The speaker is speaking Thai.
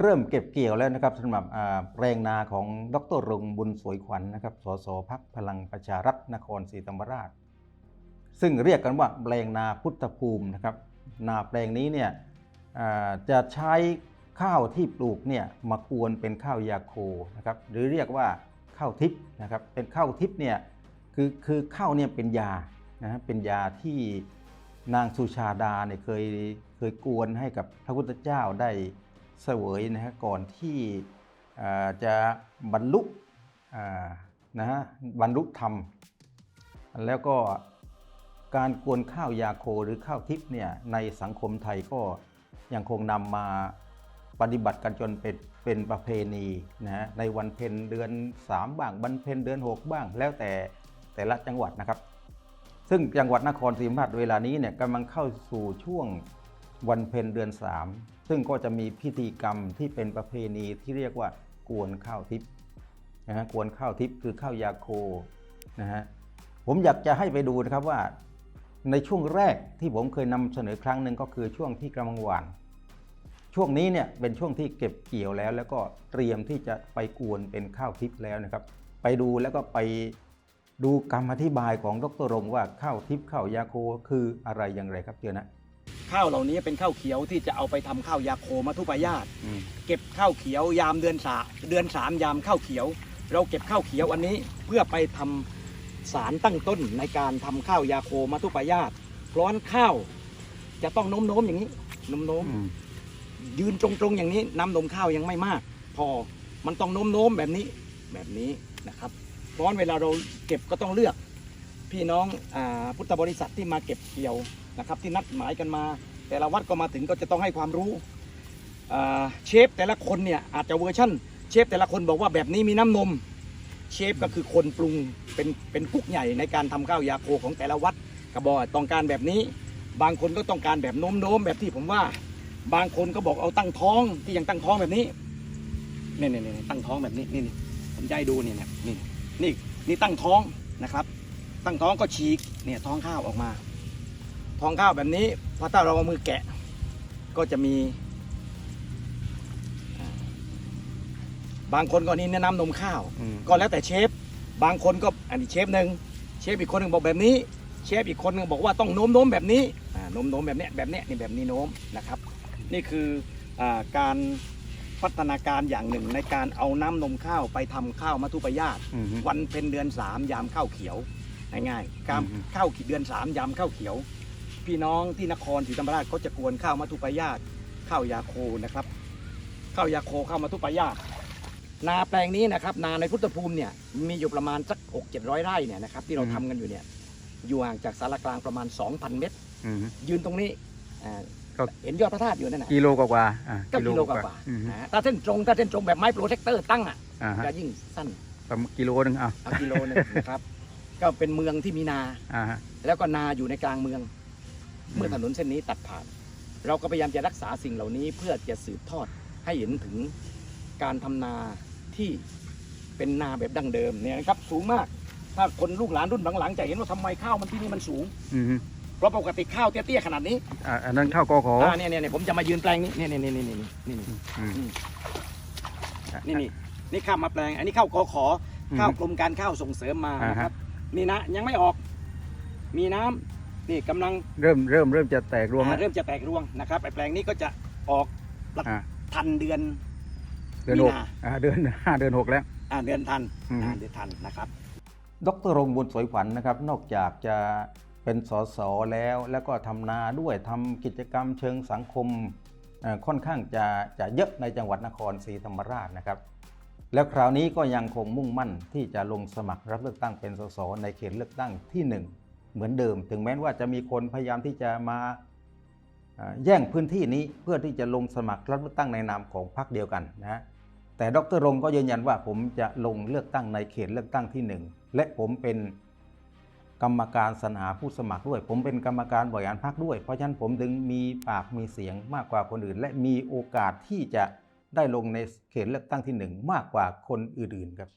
เริ่มเก็บเกี่ยวแล้วนะครับสำหรับแปลงนาของดรรงค์บุญสวยขวัญนะครับสสพักพลังประชารัฐนครศรีธรรมราช ซึ่งเรียกกันว่าแปลงนาพุทธภูมินะครับนาแปลงนี้เนี่ยจะใช้ข้าวที่ปลูกเนี่ยมากวนเป็นข้าวยาโคนะครับหรือเรียกว่าข้าวทิพย์นะครับเป็นข้าวทิพย์เนี่ยคือคือข้าวเนี่ยเป็นยานะเป็นยาที่นางสุชาดาเนี่ยเคยเคยกวนให้กับพระพุทธเจ้าได้ เสวยนะฮะก่อนที่จะบรรลุนะฮะบรรลุธรรม แล้วก็การกวนข้าวยาโคหรือข้าวทิพย์เนี่ยในสังคมไทยก็ยังคงนำมาปฏิบัติกันจนเป็นเป็นประเพณีนะฮะในวันเพ็ญเดือน 3 บ้างวันเพ็ญเดือน 6 บ้าง แล้วแต่แต่ละจังหวัดนะครับ ซึ่งจังหวัดนครศรีธรรมราชเวลานี้เนี่ยกำลังเข้าสู่ช่วงวันเพ็ญเดือน 3 ซึ่งก็จะมีพิธีกรรมที่เป็นประเพณีที่เรียกว่ากวนข้าวทิพย์นะฮะกวนข้าวทิพย์คือข้าวยาโคนะฮะผมอยากจะให้ไปดูนะครับว่า ในช่วงแรกที่ผมเคยนำเสนอครั้งหนึ่งก็คือช่วงที่กำลังหวาน ช่วงนี้เนี่ยเป็นช่วงที่เก็บเกี่ยวแล้ว แล้วก็เตรียมที่จะไปกวนเป็นข้าวทิพย์แล้วนะครับ ไปดูแล้วก็ไปดูคำอธิบายของดรรงว่าข้าวทิพย์ข้าวยาโคคืออะไรอย่างไรครับเจอนะ ข้าวเหล่านี้เป็นข้าวเขียวที่จะเอาไปทำข้าวยาโคมัทุปายาตอืมเก็บข้าวเขียวยามเดือนสาเดือนสามยามข้าวเขียว เราเก็บข้าวเขียวอันนี้เพื่อไปทำสารตั้งต้นในการทำข้าวยาโคมัทุปายาตเพราะฉะนั้นข้าวจะต้องโน้มโน้มๆอย่างนี้โน้มโน้มอืมๆยืนตรงๆอย่างนี้น้ำนมข้าวยังไม่มาก พอมันต้องโน้มโน้มๆแบบนี้แบบนี้นะครับเพราะฉะนั้นเวลาเราเก็บก็ต้องเลือก พี่น้องอาพุทธบริษัทที่มาเก็บเกี่ยว นะครับที่นัดหมายกันมา แต่ละวัดก็มาถึงก็จะต้องให้ความรู้เชฟแต่ละคนเนี่ยอาจจะเวอร์ชั่น เชฟแต่ละคนบอกว่าแบบนี้มีน้ำนม เชฟก็คือคนปรุงเป็นเป็นกุ๊กใหญ่ในการทำข้าวยาโคของแต่ละวัดก็บอกต้องการแบบนี้ บางคนก็ต้องการแบบโน้มโน้มแบบที่ผมว่า บางคนก็บอกเอาตั้งท้องที่ยังตั้งท้องแบบนี้เนี่ยเนี่ยเนี่ยตั้งท้องแบบนี้นี่นี่ผมจะให้ดูนี่ยเนี่ยนี่นี่นี่ตั้งท้องนะครับ ตั้งท้องก็ฉีกเนี่ยท้องข้าวออกมา ท้องข้าวแบบนี้พอถ้าเราเอามือแกะ ก็จะมีอ่าบางคนก็นี่แนะนำนมข้าว อืม ก็แล้วแต่เชฟ บางคนก็อันนี้เชฟหนึ่งเชฟอีกคนหนึ่งบอกแบบนี้ เชฟอีกคนหนึ่งบอกว่าต้องโน้มโน้มแบบนี้อ่าโน้มโน้มแบบเนี้ยแบบเนี้ยนี่แบบนี้โน้มนะครับ นี่คืออาการพัฒนาการอย่างหนึ่งในการเอาน้ำนมข้าวไปทำข้าวมัทุปายาต อืม วันเป็นเดือนสามยามข้าวเขียวง่ายๆการอืมข้าวเดือนสามยามข้าวเขียว พี่น้องที่นครศรีธรรมราชเขาจะกวนข้าวมัทุปายาตข้าวยาโคนะครับข้าวยาโคข้าวมัทุปายาตนาแปลงนี้นะครับ นาในพุทธภูมิเนี่ยมีอยู่ประมาณสักหกเจ็ดร้อยไร่เนี่ยนะครับที่เราทำกันอยู่เนี่ยอยู่ห่างจากสารกลางประมาณ 2,000 เมตรอืมยืนตรงนี้อ่าก็เห็นยอดพระธาตุอยู่นั่นนะกิโลกว่าๆอ่าก็กิโลกว่าอืมๆนะถ้าเส้นตรงถ้าเส้นตรงแบบไม้โปรเทคเตอร์ตั้งอะอ่าฮะจะยิ่งสั้นประมาณกิโลหนึงอะเอากิโลหนึงนะครับ ก็เป็นเมืองที่มีนาอ่าฮะแล้วก็นาอยู่ในกลางเมือง เมื่อถนนเส้นนี้ตัดผ่าน เราก็พยายามจะรักษาสิ่งเหล่านี้เพื่อจะสืบทอดให้เห็นถึงการทำนาที่เป็นนาแบบดั้งเดิมเนี่ยนะครับสูงมาก ถ้าคนลูกหลานรุ่นหลังๆจะเห็นว่าทำไมข้าวมันที่นี่มันสูงอืมเพราะปกติข้าวเตี้ยๆขนาดนี้อ่าอันนั้นข้าวกอขออ่าเนี่ยเนี่ยเนี่ยผมจะมายืนแปลงนี้เนี่ยเนี่ยเนี่ยเนี่ยเนี่ยเนี่ยอืมนี่นี่นี่ข้าวมาแปลง อันนี้ข้าวกอขออืมข้าวกรมการข้าวส่งเสริมมาอ่าฮะนะครับนี่นะยังไม่ออก มีน้ำ นี่กำลังเริ่มเริ่มเริ่มจะแตกรวงอ่าแล้วเริ่มจะแตกรวงนะครับไอแปลงนี้ก็จะออกอ่า ทันเดือน เดือนหกมีนา อ่าเดือนห้าเดือนหกแล้ว อ่าเดือนทันอืม อ่าเดือนทันนะครับ ดรรงค์บุญสวยขวัญนะครับนอกจากจะเป็นสสแล้ว แล้วก็ทำนาด้วยทำกิจกรรมเชิงสังคมเอ่อค่อนข้างจะจะเยอะในจังหวัดนครศรีธรรมราชนะครับ แล้วคราวนี้ก็ยังคงมุ่งมั่นที่จะลงสมัครรับเลือกตั้งเป็นสสในเขตเลือกตั้งที่หนึ่ง เหมือนเดิม ถึงแม้ว่าจะมีคนพยายามที่จะมาแย่งพื้นที่นี้เพื่อที่จะลงสมัครรับเลือกตั้งในนามของพรรคเดียวกันนะแต่ดรรงก็ยืนยันว่าผมจะลงเลือกตั้งในเขตเลือกตั้งที่หนึ่งและผมเป็นกรรมการสรรหาผู้สมัครด้วย ผมเป็นกรรมการบริหารพรรคด้วย เพราะฉะนั้นผมถึงมีปากมีเสียงมากกว่าคนอื่น และมีโอกาสที่จะได้ลงในเขตเลือกตั้งที่หนึ่งมากกว่าคนอื่นๆครับ